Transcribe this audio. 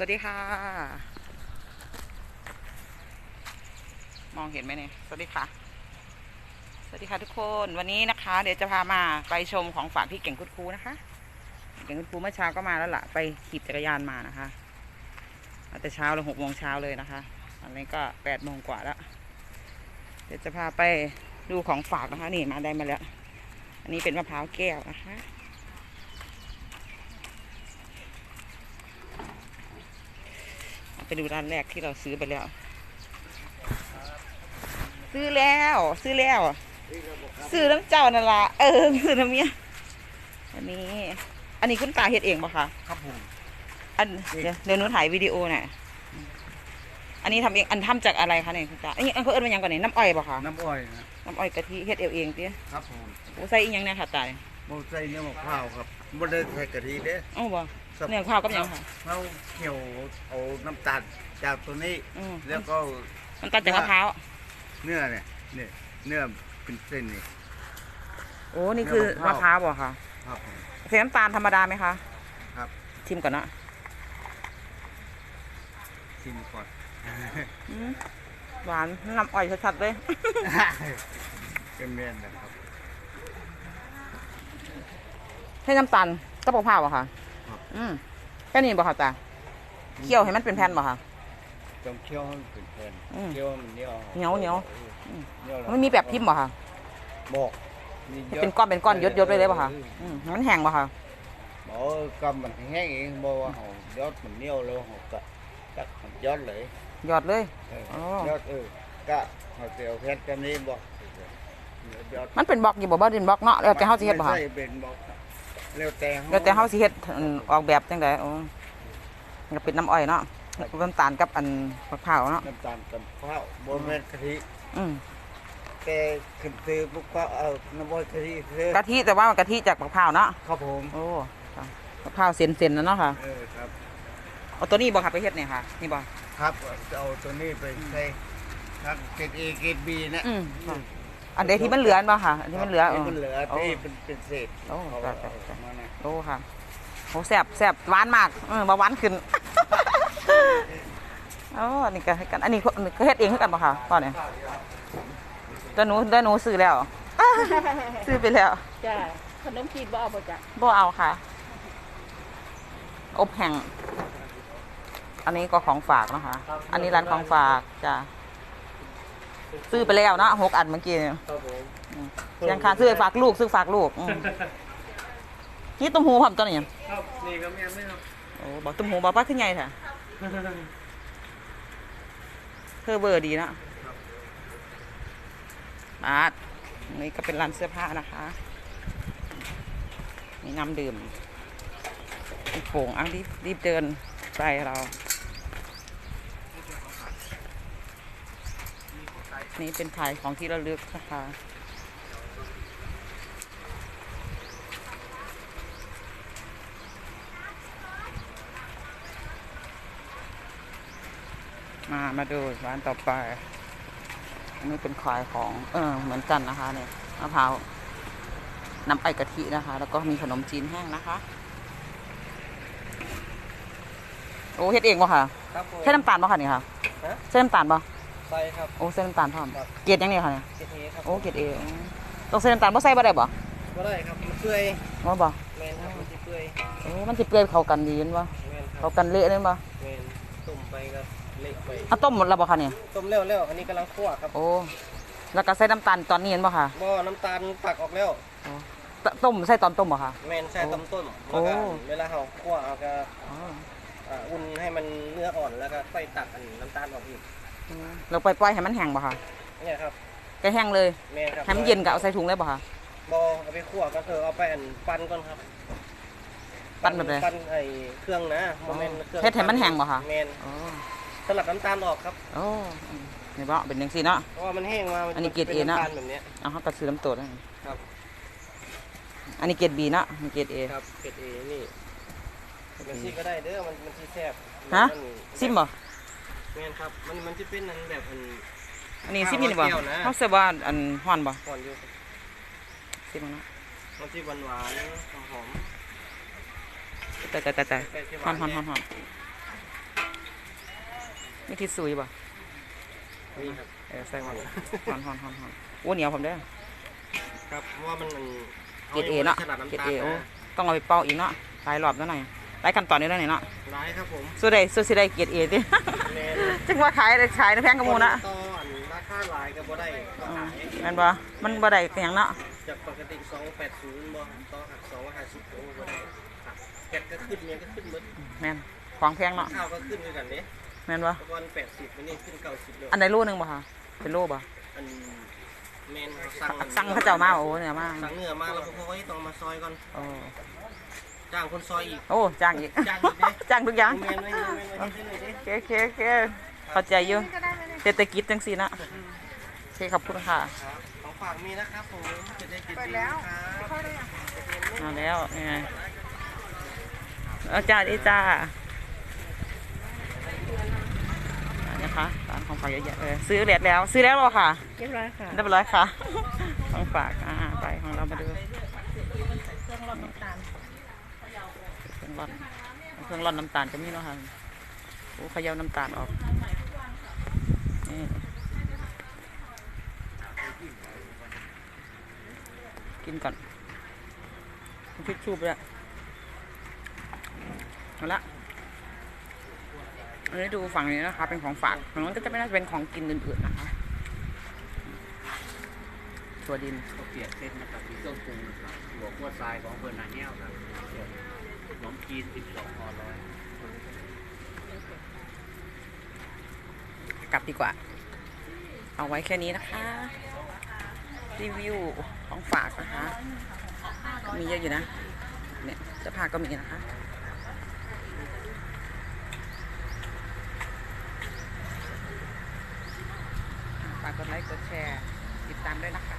สวัสดีค่ะ มองเห็นไหมเนี่ย สวัสดีค่ะ สวัสดีค่ะทุกคนวันนี้นะคะ เดี๋ยวจะพามาไปชมของฝากที่เก่งคุดคูนะคะ เก่งคุดคูเมื่อเช้าก็มาแล้วล่ะ ไปขี่จักรยานมานะคะมาแต่เช้าเลยหกโมงเช้าเลยนะคะอันนี้ก็แปดโมงกว่าแล้ว เดี๋ยวจะพาไปดูของฝากนะคะ นี่มาได้มาแล้ว อันนี้เป็นมะพร้าวแก้วนะคะ ไปดูร้านแรกที่เราซื้อไปแล้ว ซื้อแล้ว ซื้อแล้ว ซื้อน้ำเจ้านั่นละเออซื้อน้ำเมียอันนี้ อันนี้คุณตาเฮ็ดเองปะคะครับผมอันเดี๋ยวเดี๋ยวหนูถ่ายวิดีโอหน่อยอันนี้ทำเองอันทำจากอะไรคะเนี่ยคุณตาอันนี้อันเขาเอิ้นว่าหยังก่อนเนี่ยน้ำอ้อยปะคะน้ำอ้อยนะน้ำอ้อยกะทิเฮ็ดเองเองติครับผมโอ้ใส่อีกยังเนี่ยค่ะตาเนี่ยโมใส่เนื้อมะพร้าวครับไม่ได้ใส่กะทิเด้อ้าวบ่ เนี่ยข้าวกับหยังค่ะเราเคี่ยวเอาน้ำตาลจากตัวนี้ อืมแล้วก็มันตัดจากมะพร้าวเนื้อเนี่ยเนี่ยเนื้อเป็นเส้นนี่ โอ้นี่คือมะพร้าวบ่ค่ะครับผม ใส่น้ำตาลธรรมดาไหมคะครับ ชิมก่อนนะชิมก่อน อืมหวานน้ำอ้อยชัดๆเลย เป็นเมียนนะครับ ใช้น้ำตาลกับมะพร้าวอะค่ะ อืมแค่นี้บ่ค่ะตาเคี่ยวให้มันเป็นแผ่นบ่ค่ะ ต้องเคี่ยวให้มันเป็นแผ่นอืมเคี่ยวให้มันเหนียวเหนียวเหนียว อืมเหนียวแล้วมันมีแบบพิมพ์บ่ค่ะบอกมีให้ยอะเป็นก้อนเป็นก้อนยดๆไปเลยบ่ค่ะอืมให้มันแห้งบ่ค่ะ บอกกำมันแห้งเองบอกว่าเขายอดมันเหนียวแล้วเขาก็ตัดมันยอดเลยหยอดเลย เอออ๋อยอดเออก็เขาเตียวเพชรกันนี้บอกยอดมันเป็นบล็อกอยู่บ่บ่เป็นบล็อกเนาะแล้วแต่เฮาสิเฮ็ดบ่ค่ะ ไม่ใช่เป็นบอก แล้วแต่แล้วแต่เฮาสิเฮ็ดอันออกแบบจังได๋โอ้มันก็เป็นน้ำอ้อยเนาะน้ำตาลกับอันมะพร้าวเนาะน้ำตาลกับข้าวบนเม็ดกะทิอืมแต่ขึ้นซื้อปุ๊บก็เอาน้ำบอยกะทิซื้อกะทิแต่ว่ามันกะทิจากมะพร้าวเนาะครับผมโอ้ค่ะมะพร้าวเส้นๆนะเนาะค่ะเออครับเอาตัวนี้บ่ค่ะไปเฮ็ดเนี่ยค่ะ นี่บ่ครับจะเอาตัวนี้ไปใช้ทั้งเกรดเอเกรดบีนะอืมค่ะ อันใดที่มันเหลือบ่ค่ะ อันที่มันเหลือเอที่อมันเหลือโอ้ที่เป็นเป็นเศษโอ้เขาจ้ะเอาจ้ะ มานะโอ้ค่ะโอ้แซ่บแซ่บหวานมากเออบ่หวานขึ้น อ๋ออันนี้ก็ให้กันอันนี้ก็เฮ็ดเองคือกันบ่ค่ะพ่อเนี่ยแต่หนูแต่หนูซื้อแล้ว ซื้อไปแล้วจ้าขนมจีนบ่เอาบ่จ้ะบ่เอาค่ะ อบแห้งอันนี้ก็ของฝากนะคะ อันนี้ร้านของฝากจ้ะ ซื้อไปแล้วเนาะหกอันเมื่อกี้เนี่ยครับผมยังค่ะซื้อไปฝากลูกซื้อฝากลูกอืมนี่ตุ้มหูผมตัวนี้ครับนี่ก็แม่ไม่ครับโอ้บอกตุ้มหูบอกป้าขึ้นไงเถอะเธอเบอร์ดีนะบาทนี่ก็เป็นร้านเสื้อผ้านะคะมีน้ำดื่มมีโป่งอะรีบรีบเดินไปเรา นี่เป็นขายของที่ระลึกนะคะมามาดูร้านต่อไป อันนี้เป็นขายของ เออ เหมือนกันนะคะเนี่ยมะพร้าวน้ำไอกะทินะคะ แล้วก็มีขนมจีนแห้งนะคะ โอ้เฮ็ดเองป่ะค่ะ ครับผมใช้น้ำตาลป่ะค่ะนี่ค่ะฮะใช้น้ำตาลป่ะ ใส่ครับ โอ้ใช้น้ำตาลพร้อมครับ เกลียดยังเนี่ยค่ะเนี่ยเกรดเอครับโอ้เกลียดเองต้องใส่น้ำตาลบ่ใส่บ่ได้บ่ก็ได้ครับมันเปื่อยว่าบ่แมนครับมันจะเปื่อยโอ้มันสิเปื่อยเข้ากันดีเห็นบ่แมนครัเข้าบกันเละเลยบ่แมนต้มไปก็เละไปเอาต้มหมดแล้วบ่ค่ะเนี่ยต้มแล้วแล้วอันนี้กำลังคั่วครับโอ้แล้วก็ใส่น้ำตาลตอนนี้เห็นบ่ค่ะบ่อน้ำตาลตักออกแล้วตต้มใส่ตอนต้มบ่ค่ะ แมนใส่ต้มต้มโอ้ แล้วก็เวลาเราคั่วเอาก็อ๋ออ่าอุ่นให้มันเนื้ออ่อนแล้วก็ค่อยตักอันน้ำตาลออกอีก เราไปปล่อยให้มันแห้งบ่ค่ะเนี่ยครับก็แห้งเลยแมนครับให้มันเย็นก็เอาใส่ถุงเลยบ่ค่ะบ่เอาไปคั่วก็คือเอาไปอันปั้นก่อนครับปั้นแบบไหนปั้นไอ้เครื่องนะโมเมนเครื่องเฮ็ดให้มันแห้งบ่คะแมนอ๋อสลัดน้ำตาลออกครับโอ้อืมนี่บ่เป็นจังซี่เนาะเพราะว่ามันแห้งมามัอันนี้เกรด A นะป็ำตาลแบบเนี้ยเอาเฮาก็ซื้อน้ำตดให้ครับ อันนี้เกรด B เนาะอันนี้เกรด A ครับเกรดเอนี่มันซีก็ได้เด้อมันมันซีแซ่บฮะมันซิมบ่ แมนครับ มันมันจะเป็นอันแบบอัน อันนี้ซิมนี่บ่ข้าวเจียวนะ เฮาเสิร์ฟว่าอันฮ้อนบ่ก่อนอยู่ซิมเนาะมันจะหวานหวานๆหอมแต่แต่แต่แต่ๆใกล้จะหฮ้อวานนฮ้อนฮ้อนแน่ฮ้อนมีทิชซุยบ่นี่ครับ เออใส่หมดฮอนฮอนฮอนฮอนโอ้เหนียวผมเด้อ ครับเพราะว่ามันมันเกรดเอเนาะขนาดน้ำเกรดตาเอลโอ้นะต้องเอาไปเป่าอีกเนาะหลายรอบแล้วหน่อย หลายขั้นตอนนี้แล้วหน่อยเนาะร้ายครับผมสู้ได้สู้สิได้เกรดเอติแม่นจึงว่าขายได้ขายในแพงกระมูนะต่ออันราคาหลายก็บ่ได้ก็อืขามยแม่นบ่มันบ่ได้เป็นหยังเนาะจากปกติ280บ่ต่อหัก250โอ้บ่ได้ครับแกะก็ขึ้นเมียก็ขึ้นหมดแม่นของแพงเนาะข้าวก็ขึ้นด้วยกันเด้แม่นบ่ตะวัน80วันนี้ขึ้น90แล้วอันใดโลนึงบ่คะเป็นโลบ่อันแม่นสั่งสั่งเขาเจ้ามาโอ้เนี่ยมาสั่งเนื้อมาแล้วพวกเขาให้ต้องมาซอยก่อนโอ้ จ้างคนซอยอีก โอ้จ้างอีก จ้างอีกเด้จ้างทุกอย่าง แม่นไว้แม่นไว้ให้ได้เลยเด้โอเคโอเคโอเคเข้าใจอยู่เศรษฐกิจจังซี่นะโอเคขอบคุณค่ะครับของฝากมีนะครับผมจะได้ติดดีครับมาแล้วนี่ไงเอาจ้าดีจ้าอันนะคะร้านของฝากเยอะแยะเลยซื้อเรียดแล้วซื้อแล้วเหรอค่ะ เรียบร้อยค่ะเรียบร้อยค่ะ ของฝากอ่าไปของเรามาดูเค รื่องรดน้ำตาลเครื่องร่อนเครื่องร่อนน้ำตาลก็มีเนาะค่ะโอ้ขยาน้ำตาลออกนี่กินก่อนทิชชู่ไปละเอาละอันนี้ดูฝั่งนี้นะคะ เป็นของฝากฝั่งนั้นก็จะไม่น่าจะเป็นของกินอื่นๆนะคะถั่วดินก็เปลี่ยนเส้นนะครับมีเครื่องปรุงหัวขั้วทรายของเบอร์นาเนียลครับส่ว ขนมจีน12ห่อร้อยกลับดีกว่า เอาไว้แค่นี้นะคะ รีวิวของฝากนะคะ มีเยอะอยู่นะ เนี่ยเสื้อผ้าก็มีนะคะฝากกดไลค์กดแชร์ ติดตามด้วยนะคะ